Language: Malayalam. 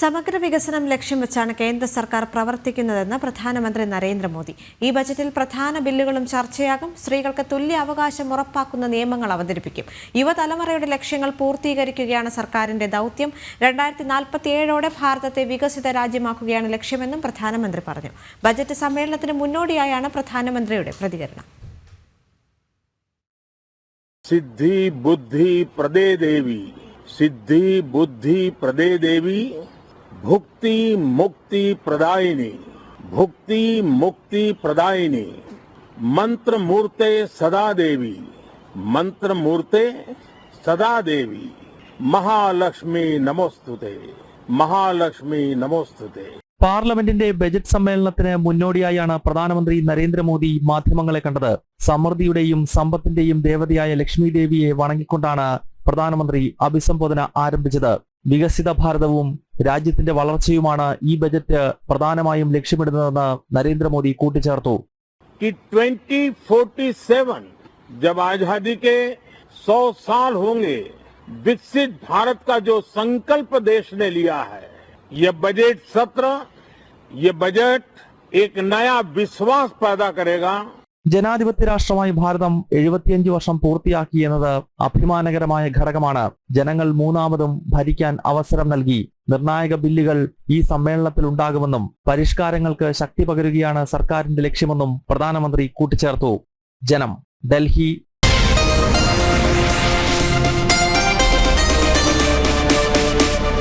സമഗ്ര വികസനം ലക്ഷ്യം വെച്ചാണ് കേന്ദ്ര സർക്കാർ പ്രവർത്തിക്കുന്നതെന്ന് പ്രധാനമന്ത്രി നരേന്ദ്രമോദി. ഈ ബജറ്റിൽ പ്രധാന ബില്ലുകളും ചർച്ചയാകും. സ്ത്രീകൾക്ക് തുല്യ അവകാശം ഉറപ്പാക്കുന്ന നിയമങ്ങൾ അവതരിപ്പിക്കും. യുവതലമുറയുടെ ലക്ഷ്യങ്ങൾ പൂർത്തീകരിക്കുകയാണ് സർക്കാരിന്റെ ദൗത്യം. രണ്ടായിരത്തി നാൽപ്പത്തിയേഴോടെ ഭാരതത്തെ വികസിത രാജ്യമാക്കുകയാണ് ലക്ഷ്യമെന്നും പ്രധാനമന്ത്രി പറഞ്ഞു. ബജറ്റ് സമ്മേളനത്തിന് മുന്നോടിയായാണ് പ്രധാനമന്ത്രിയുടെ പ്രതികരണം. സിദ്ധി ബുദ്ധി പ്രദേ ദേവി. സിദ്ധി ബുദ്ധി പ്രദേ ദേവി. ഭുക്തി മുക്തി പ്രദായിനി. ഭുക്തി മുക്തി പ്രദായിനി. മന്ത്രമൂർത്തെ സദാദേവി. മന്ത്രമൂർത്തെ സദാദേവി. മഹാലക്ഷ്മി നമോസ്തുതേ. മഹാലക്ഷ്മി നമോസ്തുതേ. പാർലമെന്റിന്റെ ബജറ്റ് സമ്മേളനത്തിന് മുന്നോടിയായാണ് പ്രധാനമന്ത്രി നരേന്ദ്രമോദി മാധ്യമങ്ങളെ കണ്ടത്. സമൃദ്ധിയുടെയും സമ്പത്തിന്റെയും ദേവതയായ ലക്ഷ്മി ദേവിയെ വണങ്ങിക്കൊണ്ടാണ് പ്രധാനമന്ത്രി അഭിസംബോധന ആരംഭിച്ചത് വികസിത ഭാരതവും രാജ്യത്തിന്റെ വളർച്ചയുമാണ് ഈ ബജറ്റ് പ്രധാനമായും ലക്ഷ്യമിടുന്നതെന്ന് നരേന്ദ്രമോദി കൂട്ടിച്ചേർത്തു कि 2047 जब आजादी के 100 साल होंगे विकसित भारत का जो संकल्प देश ने लिया है ये बजट सत्र ये बजट एक नया विश्वास पैदा करेगा ജനാധിപത്യ രാഷ്ട്രമായി ഭാരതം എഴുപത്തിയഞ്ച് വർഷം പൂർത്തിയാക്കി എന്നത് അഭിമാനകരമായ ഘടകമാണ്. ജനങ്ങൾ മൂന്നാമതും ഭരിക്കാൻ അവസരം നൽകി. നിർണായക ബില്ലുകൾ ഈ സമ്മേളനത്തിൽ ഉണ്ടാകുമെന്നും പരിഷ്കാരങ്ങൾക്ക് ശക്തി പകരുകയാണ് സർക്കാരിന്റെ ലക്ഷ്യമെന്നും പ്രധാനമന്ത്രി കൂട്ടിച്ചേർത്തു. ജനം ഡൽഹി